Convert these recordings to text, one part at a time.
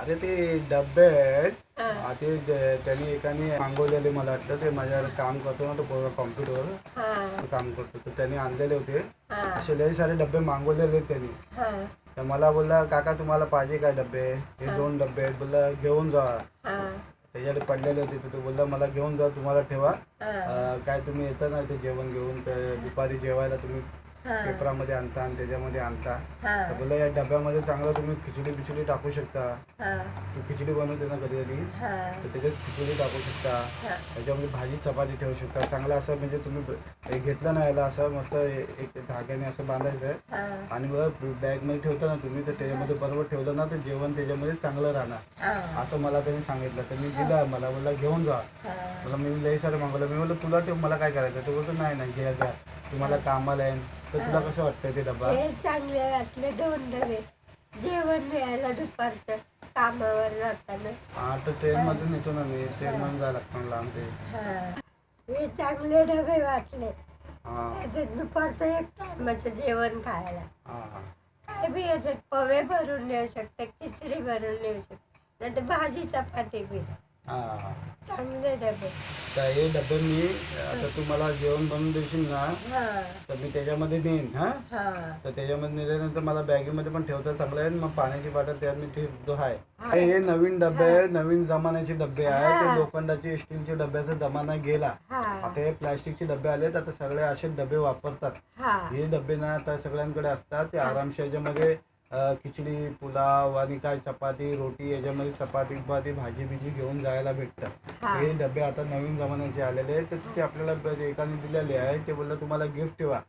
अरे ते डब्बे आहेत. हा. ते ज- त्यांनी एकाने मागवलेले मला वाटतं. ते माझ्या काम करतो ना तो पोरगा कॉम्प्युटरवर हा. काम करतो. तर त्यांनी आणलेले होते. हा. असे लई सारे डब्बे मागवलेले आहेत त्यांनी. हा. तर मला बोलला काका तुम्हाला पाहिजे काय डब्बे? हे दोन डब्बे आहेत. बोलला घेऊन जा. हा. त्याच्याकडे पडलेले होते. तर तो बोलला मला घेऊन जा तुम्हाला ठेवा. हा. अं, काय तुम्ही येता ना ते जेवण घेऊन दुपारी जेवायला तुम्ही पेपरामध्ये आणता आणि त्याच्यामध्ये आणता. तर बोलला या डब्यामध्ये चांगलं तुम्ही खिचडी बिचडी टाकू शकता. हा. तू खिचडी बनवते ना कधी कधी हा. तर त्याच्यात खिचडी टाकू शकता. त्याच्यामध्ये भाजी चपाती ठेवू शकता. चांगलं असं म्हणजे तुम्ही घेतलं ना याला असं मस्त एक धाग्याने असं बांधायचं. आहे आणि बॅगमध्ये ठेवता ना तुम्ही तर त्याच्यामध्ये बरोबर ठेवलं ना तर जेवण त्याच्यामध्ये चांगलं राहणार. असं मला त्यांनी सांगितलं. तर मी दिलं मला बोलला घेऊन जा. मला मी लई सारं मागवलं. मी बोललो तुला ठेव मला काय करायचं? तो बोलतो नाही नाही घ्या घ्या. तुम्हाला कामाला आहे. तर तुला कसं वाटतंय ते डबा हे चांगले वाटले दोन डबे जेवण मिळायला दुपारचं कामावर जाताना. हा तर ट्रेनमधून येतो ना मी ट्रेनमधून जायला लागतं लांब ते. हा. हे चांगले डबे वाटले. हा. दुपारचं एक टायमाचं जेवण खायला. हा हा. काय बी याच्यात पवे भरून नेऊ शकते खिचडी भरून नेऊ शकते. नाही तर भाजी चपाती बी. हा. चांगले डबे. तर हे डबे मी आता तू मला जेवण बनवून देशील ना हा. तर मी त्याच्यामध्ये देईन हा. हा. तर त्याच्यामध्ये नेल्यानंतर मला बॅगेमध्ये पण ठेवता चांगलं आहे मग पाण्याची बाटल त्यात मी ठेवतो आहे. हे. नवीन डबे आहे नवीन जमान्याचे डबे आहे. ते लोखंडाचे स्टीलचे डब्याचा जमाना गेला. हा. आता हे प्लास्टिकचे डबे आलेत आता सगळे असे डबे वापरतात. हा. हे डबे ना आता सगळ्यांकडे असतात. ते आरामशी याच्यामध्ये खिचडी पुलाव आणि काय चपाती रोटी याच्यामध्ये चपाती बिपाती भाजी बिजी घेऊन जायला भेटतात हा. डबे आता नवीन जमान्याचे आलेले आहेत. तर ते आपल्याला एकाने दिलेले आहे ते बोललं तुम्हाला गिफ्ट ठेवा.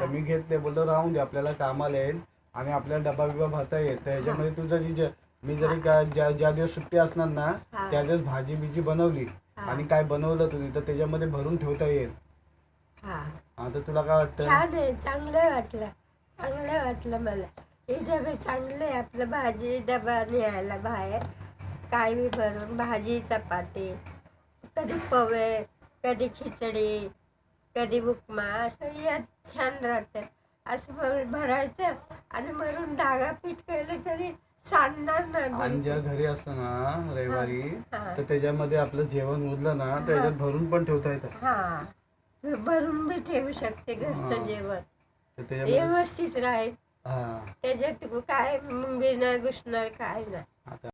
तर मी घेतले. बोललो राहून दे आपल्याला कामाला येईल आणि आपल्याला डबा बिबा भरता येईल. तर याच्यामध्ये तू जरी ज- मी जरी का ज्या ज्या दिवस सुट्टी असणार ना. त्या दिवस भाजी बिजी बनवली. आणि काय बनवलं तुम्ही तर त्याच्यामध्ये भरून ठेवता येईल. हा. तर तुला काय वाटतं? चांगलं वाटलं. चांगलं वाटलं मला. हे डबे चांगले आपलं भाजी डबा न्यायला बाहेर. काय बी भरून भाजी चपाती कधी पवे कधी खिचडी कधी उपमा असं यात छान राहतं. असं भरायचं आणि भरून डागा पीठ केलं तरी सांडणार आणि नाही ज्या घरी असतं ना रविवारी हा. तर त्याच्यामध्ये आपलं जेवण उरलं ना तर याच्यात भरून पण ठेवता येतं. हा. भरून बी ठेवू शकते. घरचं जेवण. तर त्याच्यामध्ये व्यवस्थित राहील. त्याच्यात काय नाही घुसणार काय नाही.